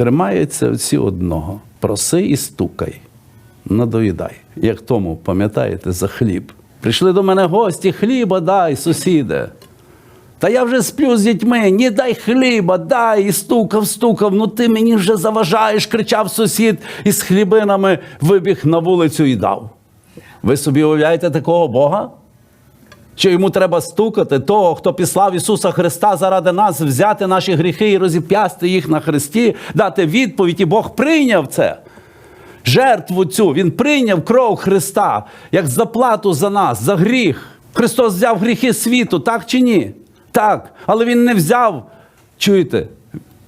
тримаються всі одного: проси і стукай, надоїдай. Як тому, пам'ятаєте, за хліб. Прийшли до мене гості, хліба дай, сусіде. Та я вже сплю з дітьми, ні дай хліба, дай, і стукав, стукав. Ну ти мені вже заважаєш, кричав сусід і з хлібинами вибіг на вулицю і дав. Ви собі уявляєте такого Бога? Що йому треба стукати того, хто післав Ісуса Христа заради нас, взяти наші гріхи і розіп'ясти їх на Христі, дати відповідь, і Бог прийняв це. Жертву цю Він прийняв кров Христа як заплату за нас, за гріх. Христос взяв гріхи світу, так чи ні? Так. Але Він не взяв, чуєте,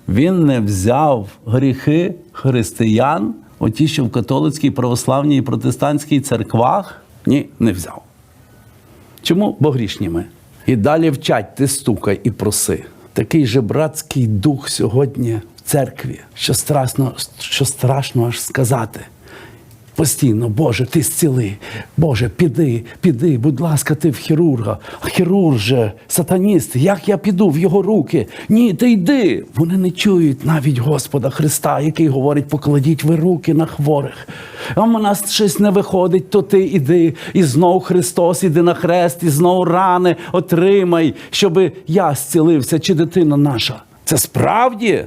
Він не взяв гріхи християн, оті, що в католицькій, православній і протестантській церквах. Ні, не взяв. Чому? Бо грішні ми. І далі вчать, ти стукай і проси. Такий же братський дух сьогодні в церкві, що страшно, що страшно аж сказати. Постійно, Боже, ти зціли. Боже, піди, піди, будь ласка, ти в хірурга. Хірург же, сатаніст, як я піду в його руки? Ні, ти йди. Вони не чують навіть Господа Христа, який говорить, покладіть ви руки на хворих. А в нас щось не виходить, то ти іди. І знов Христос, іди на хрест, і знов рани отримай, щоби я зцілився, чи дитина наша. Це справді?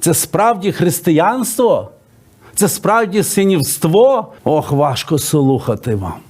Це справді християнство? Це справді синівство? Ох, важко слухати вам.